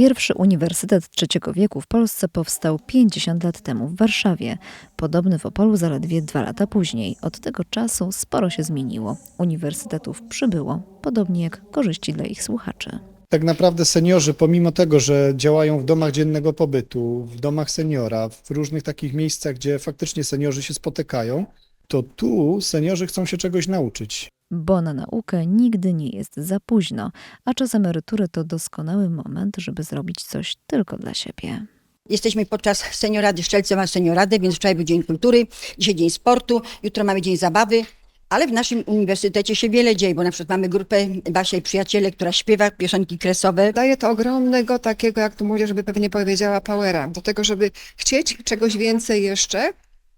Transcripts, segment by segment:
Pierwszy uniwersytet trzeciego wieku w Polsce powstał 50 lat temu w Warszawie. Podobny w Opolu zaledwie dwa lata później. Od tego czasu sporo się zmieniło. Uniwersytetów przybyło, podobnie jak korzyści dla ich słuchaczy. Tak naprawdę seniorzy, pomimo tego, że działają w domach dziennego pobytu, w domach seniora, w różnych takich miejscach, gdzie faktycznie seniorzy się spotykają, to tu seniorzy chcą się czegoś nauczyć. Bo na naukę nigdy nie jest za późno, a czas emerytury to doskonały moment, żeby zrobić coś tylko dla siebie. Jesteśmy podczas seniorady, Szczelce ma senioradę, więc wczoraj był Dzień Kultury, dzisiaj Dzień Sportu, jutro mamy Dzień Zabawy. Ale w naszym uniwersytecie się wiele dzieje, bo na przykład mamy grupę Basia i Przyjaciele, która śpiewa piosenki kresowe. Daje to ogromnego takiego, jak tu młodzież by pewnie powiedziała, powera do tego, żeby chcieć czegoś więcej jeszcze,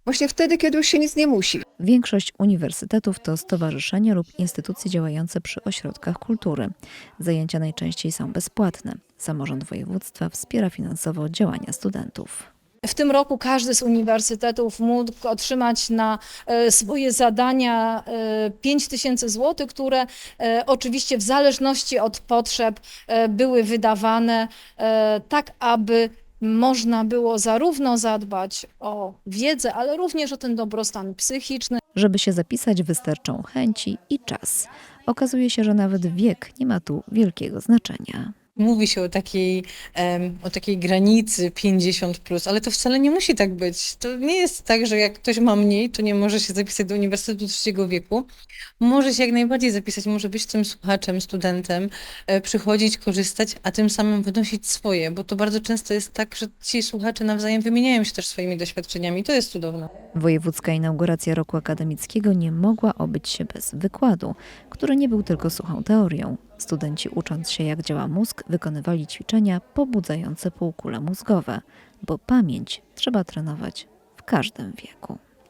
właśnie wtedy, kiedy już się nic nie musi. Większość uniwersytetów to stowarzyszenia lub instytucje działające przy ośrodkach kultury. Zajęcia najczęściej są bezpłatne. Samorząd województwa wspiera finansowo działania studentów. W tym roku każdy z uniwersytetów mógł otrzymać na e, swoje zadania 5 tysięcy złotych, które e, oczywiście w zależności od potrzeb e, były wydawane e, tak, aby można było zarówno zadbać o wiedzę, ale również o ten dobrostan psychiczny. Żeby się zapisać, wystarczą chęci i czas. Okazuje się, że nawet wiek nie ma tu wielkiego znaczenia. Mówi się o takiej, o takiej granicy 50, plus, ale to wcale nie musi tak być. To nie jest tak, że jak ktoś ma mniej, to nie może się zapisać do Uniwersytetu Trzeciego Wieku. Może się jak najbardziej zapisać, może być tym słuchaczem, studentem, e, przychodzić, korzystać, a tym samym wynosić swoje, bo to bardzo często jest tak, że ci słuchacze nawzajem wymieniają się też swoimi doświadczeniami. To jest cudowne. Wojewódzka inauguracja roku akademickiego nie mogła obyć się bez wykładu, który nie był tylko suchą teorią. Studenci ucząc się jak działa mózg, wykonywali ćwiczenia pobudzające półkule mózgowe, bo pamięć trzeba trenować w każdym wieku.